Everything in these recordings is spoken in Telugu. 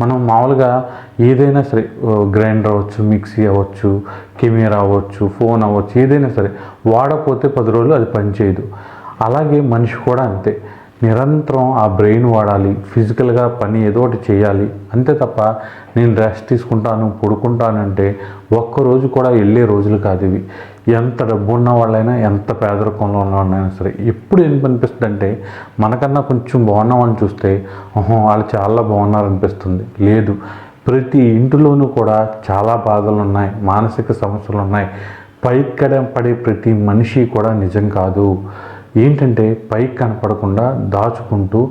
మనం మామూలుగా ఏదైనా సరే గ్రైండర్ అవ్వచ్చు మిక్సీ అవ్వచ్చు కెమెరా అవ్వచ్చు ఫోన్ అవ్వచ్చు ఏదైనా సరే వాడకపోతే పది రోజులు అది పనిచేయదు అలాగే మనిషి కూడా అంతే. నిరంతరం ఆ బ్రెయిన్ వాడాలి ఫిజికల్గా పని ఏదో ఒకటి చేయాలి. అంతే తప్ప నేను రెస్ట్ తీసుకుంటాను పడుకుంటానంటే ఒక్కరోజు కూడా వెళ్ళే రోజులు కాదు ఇవి. ఎంత డబ్బు ఉన్న వాళ్ళైనా ఎంత పేదరికంలో ఉన్న వాళ్ళైనా సరే ఎప్పుడు ఏం అనిపిస్తుంది అంటే మనకన్నా కొంచెం బాగున్నామని చూస్తే ఓహో వాళ్ళు చాలా బాగున్నారనిపిస్తుంది. లేదు ప్రతి ఇంటిలోనూ కూడా చాలా బాధలు ఉన్నాయి మానసిక సమస్యలు ఉన్నాయి పైకడ పడే ప్రతి మనిషి కూడా నిజం కాదు. ఏంటంటే పైకి కనపడకుండా దాచుకుంటూ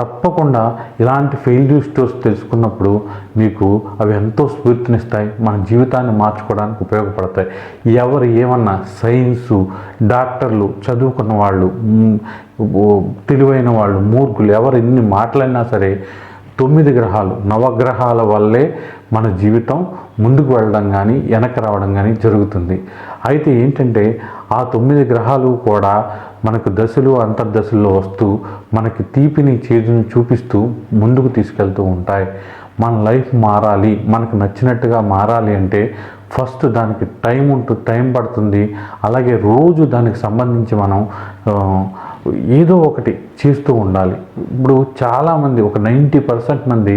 తప్పకుండా ఇలాంటి ఫెయిల్యూర్ స్టోర్స్ తెలుసుకున్నప్పుడు మీకు అవి ఎంతో స్ఫూర్తినిస్తాయి. మన జీవితాన్ని మార్చుకోవడానికి ఉపయోగపడతాయి. ఎవరు ఏమన్నా సైన్సు డాక్టర్లు చదువుకున్న వాళ్ళు తెలివైన వాళ్ళు మూర్ఖులు ఎవరు ఎన్ని మాట్లాడినా సరే తొమ్మిది గ్రహాలు నవగ్రహాల వల్లే మన జీవితం ముందుకు వెళ్ళడం కానీ వెనక్కి రావడం కానీ జరుగుతుంది. అయితే ఏంటంటే ఆ తొమ్మిది గ్రహాలు కూడా మనకు దశలు అంతర్దశల్లో వస్తూ మనకి తీపిని చేదుని చూపిస్తూ ముందుకు తీసుకెళ్తూ ఉంటాయి. మన లైఫ్ మారాలి మనకు నచ్చినట్టుగా మారాలి అంటే ఫస్ట్ దానికి టైం ఉంటుంది టైం పడుతుంది. అలాగే రోజు దానికి సంబంధించి మనం ఏదో ఒకటి చేస్తూ ఉండాలి. ఇప్పుడు చాలామంది ఒక నైంటీ పర్సెంట్ మంది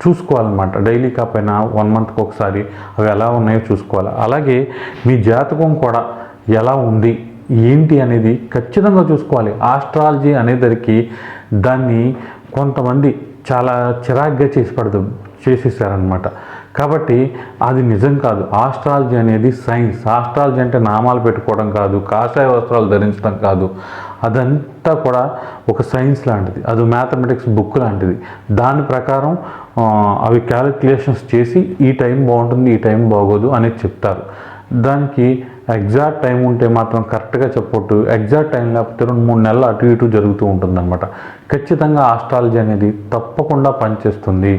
చూసుకోవాలన్నమాట. డైలీ కాకపోయినా వన్ మంత్కి ఒకసారి అవి ఎలా ఉన్నాయో చూసుకోవాలి. అలాగే మీ జాతకం కూడా ఎలా ఉంది ఏంటి అనేది ఖచ్చితంగా చూసుకోవాలి. ఆస్ట్రాలజీ అనేదరికి దాన్ని కొంతమంది చాలా చిరాగ్గా చేసి పడదు చేసేసారనమాట కాబట్టి అది నిజం కాదు. ఆస్ట్రాలజీ అనేది సైన్స్. ఆస్ట్రాలజీ అంటే నామాలు పెట్టుకోవడం కాదు కాషాయ వస్త్రాలు ధరించడం కాదు. అదంతా కూడా ఒక సైన్స్ లాంటిది. అది మ్యాథమెటిక్స్ బుక్ లాంటిది. దాని ప్రకారం అవి క్యాలిక్యులేషన్స్ చేసి ఈ టైం బాగుంటుంది ఈ టైం బాగోదు అనేది చెప్తారు. దానికి ఎగ్జాక్ట్ టైం ఉంటే మాత్రం కరెక్ట్గా చెప్పొట్టు ఎగ్జాక్ట్ టైం లేకపోతే రెండు మూడు నెలలు అటు ఇటు జరుగుతూ ఉంటుందన్నమాట. ఖచ్చితంగా ఆస్ట్రాలజీ అనేది తప్పకుండా పనిచేస్తుంది.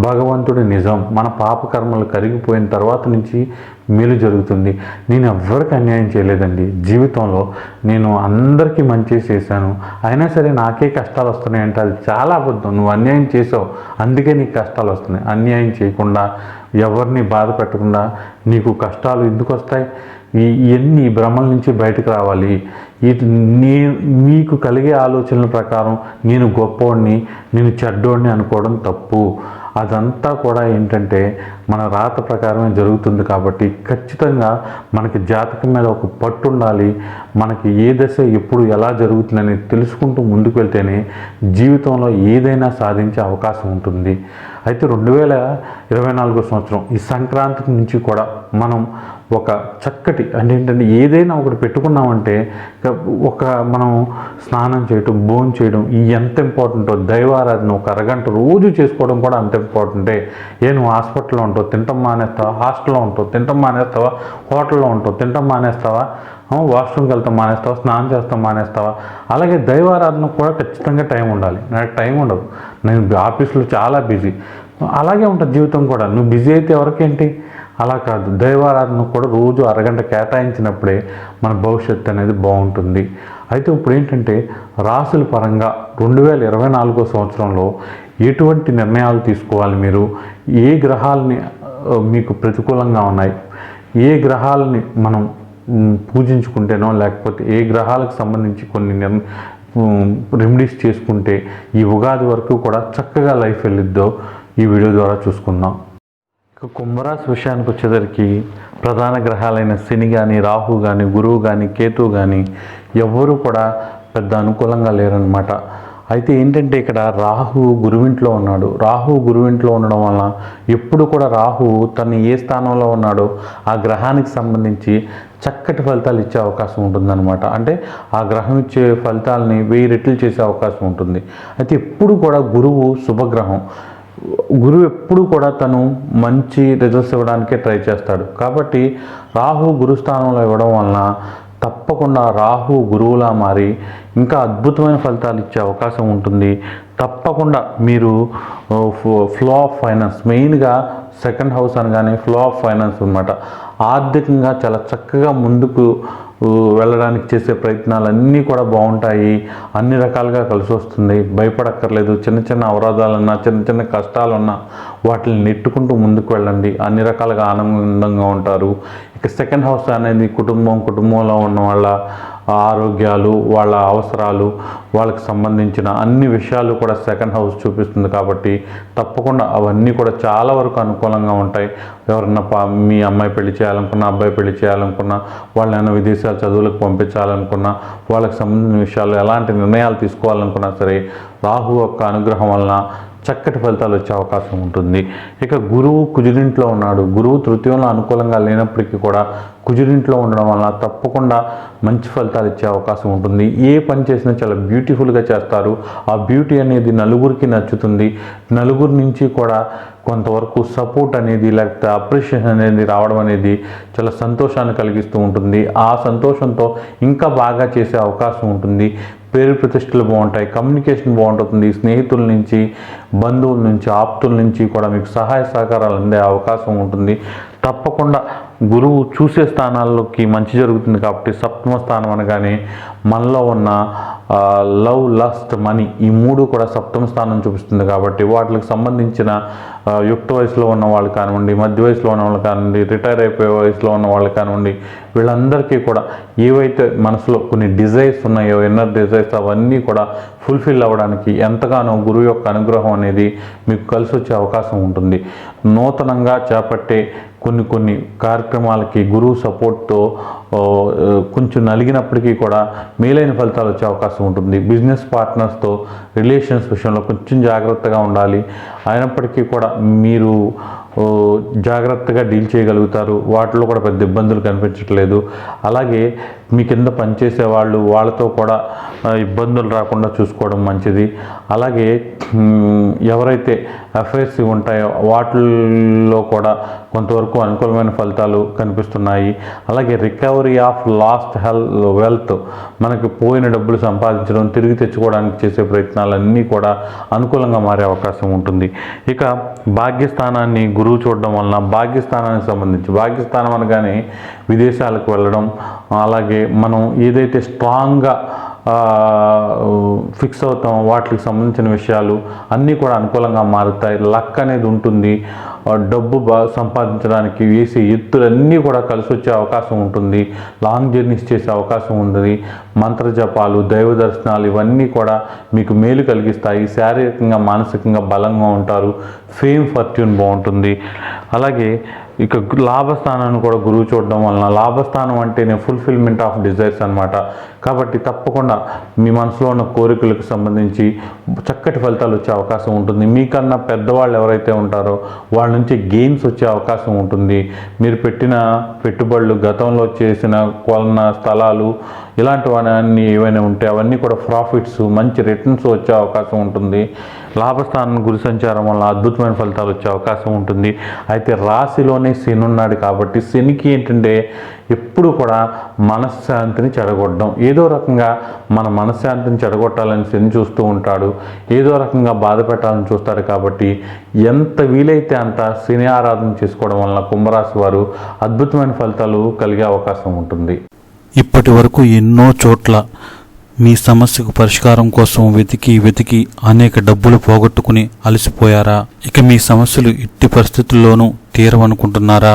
భగవంతుడి నిజం మన పాపకర్మలు కరిగిపోయిన తర్వాత నుంచి మేలు జరుగుతుంది. నేను ఎవ్వరికి అన్యాయం చేయలేదండి. జీవితంలో నేను అందరికీ మంచి చేశాను. అయినా సరే నాకే కష్టాలు వస్తున్నాయంటే అది చాలా అబద్ధం. నువ్వు అన్యాయం చేసావు అందుకే నీకు కష్టాలు వస్తున్నాయి. అన్యాయం చేయకుండా ఎవరిని బాధ పెట్టకుండా నీకు కష్టాలు ఎందుకు వస్తాయి? ఈ ఇవన్నీ భ్రమల నుంచి బయటకు రావాలి. ఈ నీ మీకు కలిగే ఆలోచనల ప్రకారం నేను గొప్పవాడిని నేను చెడ్డోడిని అనుకోవడం తప్పు. అదంతా కూడా ఏంటంటే మన రాత ప్రకారమే జరుగుతుంది కాబట్టి ఖచ్చితంగా మనకి జాతకం మీద ఒక పట్టు ఉండాలి. మనకి ఏ దశ ఎప్పుడు ఎలా జరుగుతుందని తెలుసుకుంటూ ముందుకు వెళ్తేనే జీవితంలో ఏదైనా సాధించే అవకాశం ఉంటుంది. అయితే రెండు వేల ఇరవై నాలుగో సంవత్సరం ఈ సంక్రాంతి నుంచి కూడా మనం ఒక చక్కటి అంటే ఏంటంటే ఏదైనా ఒకటి పెట్టుకున్నామంటే ఒక మనం స్నానం చేయటం భోజనం చేయడం ఈ ఎంత ఇంపార్టెంటో దైవారాధన ఒక అరగంట రోజు చేసుకోవడం కూడా అంత ఇంపార్టెంటే ఏ. నువ్వు హాస్పిటల్లో ఉంటావు తింటాం మానేస్తావా? హాస్టల్లో ఉంటావు తింటాం మానేస్తావా? హోటల్లో ఉంటావు తింటాం మానేస్తావా? వాష్రూమ్కి వెళ్తాం మానేస్తావా? స్నానం చేస్తాం మానేస్తావా? అలాగే దైవారాధన కూడా ఖచ్చితంగా టైం ఉండాలి. నాకు టైం ఉండదు. నేను ఆఫీస్లో చాలా బిజీ. అలాగే ఉంటుంది జీవితం కూడా. నువ్వు బిజీ అయితే ఎవరికేంటి? అలా కాదు. దైవారాధన కూడా రోజు అరగంట కేటాయించినప్పుడే మన భవిష్యత్తు అనేది బాగుంటుంది. అయితే ఇప్పుడు ఏంటంటే రాసుల పరంగా రెండు వేల ఇరవై నాలుగో సంవత్సరంలో ఎటువంటి నిర్ణయాలు తీసుకోవాలి మీరు? ఏ గ్రహాలని మీకు ప్రతికూలంగా ఉన్నాయి? ఏ గ్రహాలని మనం పూజించుకుంటేనో లేకపోతే ఏ గ్రహాలకు సంబంధించి కొన్ని నిర్ రెమెడీస్ చేసుకుంటే ఈ ఉగాది వరకు కూడా చక్కగా లైఫ్ వెళ్ళిద్దో? ఈ వీడియో ద్వారా చూసుకుందాం. కుంభరాశి విషయానికి వచ్చేసరికి ప్రధాన గ్రహాలైన శని కానీ రాహు కానీ గురువు కానీ కేతు కానీ ఎవ్వరూ కూడా పెద్ద అనుకూలంగా లేరనమాట అయితే ఏంటంటే ఇక్కడ రాహు గురువింట్లో ఉన్నాడు. రాహు గురువింట్లో ఉండడం వల్ల ఎప్పుడు కూడా రాహు తను ఏ స్థానంలో ఉన్నాడో ఆ గ్రహానికి సంబంధించి చక్కటి ఫలితాలు ఇచ్చే అవకాశం ఉంటుందన్నమాట. అంటే ఆ గ్రహం ఇచ్చే ఫలితాలని వెయ్యి రెట్లు చేసే అవకాశం ఉంటుంది. అయితే ఎప్పుడు కూడా గురువు శుభగ్రహం. గురువు ఎప్పుడు కూడా తను మంచి రిజల్ట్స్ ఇవ్వడానికే ట్రై చేస్తాడు. కాబట్టి రాహు గురుస్థానంలో ఇవ్వడం వలన తప్పకుండా రాహు గురువులా మారి ఇంకా అద్భుతమైన ఫలితాలు ఇచ్చే అవకాశం ఉంటుంది. తప్పకుండా మీరు ఫ్లో ఆఫ్ ఫైనాన్స్ మెయిన్గా సెకండ్ హౌస్ అనగానే ఫ్లో ఆఫ్ ఫైనాన్స్ అనమాట ఆర్థికంగా చాలా చక్కగా ముందుకు వెళ్ళడానికి చేసే ప్రయత్నాలన్నీ కూడా బాగుంటాయి. అన్ని రకాలుగా కలిసి వస్తుంది. భయపడక్కర్లేదు. చిన్న చిన్న అవరోధాలున్నా చిన్న చిన్న కష్టాలున్నా వాటిని నెట్టుకుంటూ ముందుకు వెళ్ళండి. అన్ని రకాలుగా ఆనందంగా ఉంటారు. ఇక సెకండ్ హౌస్ అనేది కుటుంబం కుటుంబంలో ఉన్న వాళ్ళ ఆరోగ్యాలు వాళ్ళ అవసరాలు వాళ్ళకి సంబంధించిన అన్ని విషయాలు కూడా సెకండ్ హౌస్ చూపిస్తుంది కాబట్టి తప్పకుండా అవన్నీ కూడా చాలా వరకు అనుకూలంగా ఉంటాయి. ఎవరన్నా మీ అమ్మాయి పెళ్ళి చేయాలనుకున్నా అబ్బాయి పెళ్ళి చేయాలనుకున్నా వాళ్ళని విదేశాల చదువులకు పంపించాలనుకున్నా వాళ్ళకి సంబంధించిన విషయాలు ఎలాంటి నిర్ణయాలు తీసుకోవాలనుకున్నా సరే రాహు యొక్క అనుగ్రహం వలన చక్కటి ఫలితాలు వచ్చే అవకాశం ఉంటుంది. ఇక గురువు కుజుడింట్లో ఉన్నాడు. గురువు తృతీయంలో అనుకూలంగా లేనప్పటికీ కూడా కుజుడింట్లో ఉండడం వల్ల తప్పకుండా మంచి ఫలితాలు ఇచ్చే అవకాశం ఉంటుంది. ఏ పని చేసినా చాలా బ్యూటిఫుల్గా చేస్తారు. ఆ బ్యూటీ అనేది నలుగురికి నచ్చుతుంది. నలుగురి నుంచి కూడా కొంతవరకు సపోర్ట్ అనేది లేకపోతే అప్రిషియేషన్ అనేది రావడం అనేది చాలా సంతోషాన్ని కలిగిస్తూ ఉంటుంది. ఆ సంతోషంతో ఇంకా బాగా చేసే అవకాశం ఉంటుంది. పేరు ప్రతిష్టలు బాగుంటాయి కమ్యూనికేషన్ బాగుంటుంది. స్నేహితుల నుంచి బంధువుల నుంచి ఆప్తుల నుంచి కూడా మీకు సహాయ సహకారాలు అందే అవకాశం ఉంటుంది. తప్పకుండా గురువు చూసే స్థానాల్లోకి మంచి జరుగుతుంది కాబట్టి సప్తమ స్థానం అనగానే మనలో ఉన్న లవ్ లస్ట్ మనీ ఈ మూడు కూడా సప్తమ స్థానం చూపిస్తుంది కాబట్టి వాటికి సంబంధించిన యుక్త వయసులో ఉన్న వాళ్ళు కానివ్వండి మధ్య వయసులో ఉన్న వాళ్ళు కానివ్వండి రిటైర్ అయిపోయే వయసులో ఉన్న వాళ్ళు కానివ్వండి వీళ్ళందరికీ కూడా ఏవైతే మనసులో కొన్ని డిజైర్స్ ఉన్నాయో ఇన్నర్ డిజైర్స్ అవన్నీ కూడా ఫుల్ఫిల్ అవ్వడానికి ఎంతగానో గురువు యొక్క అనుగ్రహం అనేది మీకు కలిసి వచ్చే అవకాశం ఉంటుంది. నూతనంగా చేపట్టే కొన్ని కొన్ని కార్యక్రమాలకి గురువు సపోర్ట్తో కొంచెం నలిగినప్పటికీ కూడా మేలైన ఫలితాలు వచ్చే అవకాశం ఉంటుంది. బిజినెస్ పార్ట్నర్స్తో రిలేషన్స్ విషయంలో కొంచెం జాగ్రత్తగా ఉండాలి. అయినప్పటికీ కూడా మీరు జాగ్రత్తగా డీల్ చేయగలుగుతారు. వాటిలో కూడా పెద్ద ఇబ్బందులు కనిపించట్లేదు. అలాగే మీ కింద పనిచేసే వాళ్ళు వాళ్ళతో కూడా ఇబ్బందులు రాకుండా చూసుకోవడం మంచిది. అలాగే ఎవరైతే అఫైర్స్ ఉంటాయో. వాటిల్లో కూడా కొంతవరకు అనుకూలమైన ఫలితాలు కనిపిస్తున్నాయి. అలాగే recovery of lost health wealth మనకి పోయిన డబ్బులు సంపాదించడం తిరిగి తెచ్చుకోవడానికి చేసే ప్రయత్నాలన్నీ కూడా అనుకూలంగా మారే అవకాశం ఉంటుంది. ఇక భాగ్యస్థానాన్ని గురువు చూడడం వలన భాగ్యస్థానానికి సంబంధించి భాగ్యస్థానం అనగానే విదేశాలకు వెళ్ళడం అలాగే మనం ఏదైతే స్ట్రాంగ్గా ఫిక్స్ అవుతాం వాటికి సంబంధించిన విషయాలు అన్నీ కూడా అనుకూలంగా మారుతాయి. లక్ అనేది ఉంటుంది. డబ్బు బా సంపాదించడానికి వేసే ఎత్తులన్నీ కూడా కలిసి వచ్చే అవకాశం ఉంటుంది. లాంగ్ జర్నీస్ చేసే అవకాశం ఉంటుంది. మంత్ర జపాలు దైవ దర్శనాలు ఇవన్నీ కూడా మీకు మేలు కలిగిస్తాయి. శారీరకంగా మానసికంగా బలంగా ఉంటారు. ఫేమ్ ఫర్ట్యూన్ బాగుంటుంది. అలాగే ఇక లాభస్థానాన్ని కూడా గురువు చూడడం వలన లాభస్థానం అంటేనే ఫుల్ఫిల్మెంట్ ఆఫ్ డిజైర్స్ అన్నమాట. కాబట్టి తప్పకుండా మీ మనసులో ఉన్న కోరికలకు సంబంధించి చక్కటి ఫలితాలు వచ్చే అవకాశం ఉంటుంది. మీకన్నా పెద్దవాళ్ళు ఎవరైతే ఉంటారో వాళ్ళ నుంచి గెయిన్స్ వచ్చే అవకాశం ఉంటుంది. మీరు పెట్టిన పెట్టుబడులు గతంలో చేసిన కొలన స్థలాలు ఇలాంటివన్నీ ఏవైనా ఉంటే అవన్నీ కూడా ప్రాఫిట్స్ మంచి రిటర్న్స్ వచ్చే అవకాశం ఉంటుంది. లాభస్థానం గురి సంచారం వల్ల అద్భుతమైన ఫలితాలు వచ్చే అవకాశం ఉంటుంది. అయితే రాశిలోనే శని ఉన్నాడు కాబట్టి శనికి ఏంటంటే ఎప్పుడు కూడా మనశ్శాంతిని చెడగొట్టడం. ఏదో రకంగా మన మనశ్శాంతిని చెడగొట్టాలని శని చూస్తూ ఉంటాడు. ఏదో రకంగా బాధ పెట్టాలని చూస్తాడు కాబట్టి ఎంత వీలైతే అంత శని ఆరాధన చేసుకోవడం వలన కుంభరాశి వారు అద్భుతమైన ఫలితాలు కలిగే అవకాశం ఉంటుంది. ఇప్పటి వరకు ఎన్నో చోట్ల మీ సమస్యకు పరిష్కారం కోసం వెతికి వెతికి అనేక డబ్బులు పోగొట్టుకుని అలసిపోయారా? ఇక మీ సమస్యలు ఎట్టి పరిస్థితుల్లోనూ తీరవనుకుంటున్నారా?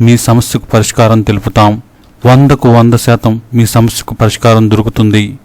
మీ సమస్యకు పరిష్కారం తెలుపుతాం. వందకు వంద శాతం మీ సమస్యకు పరిష్కారం దొరుకుతుంది.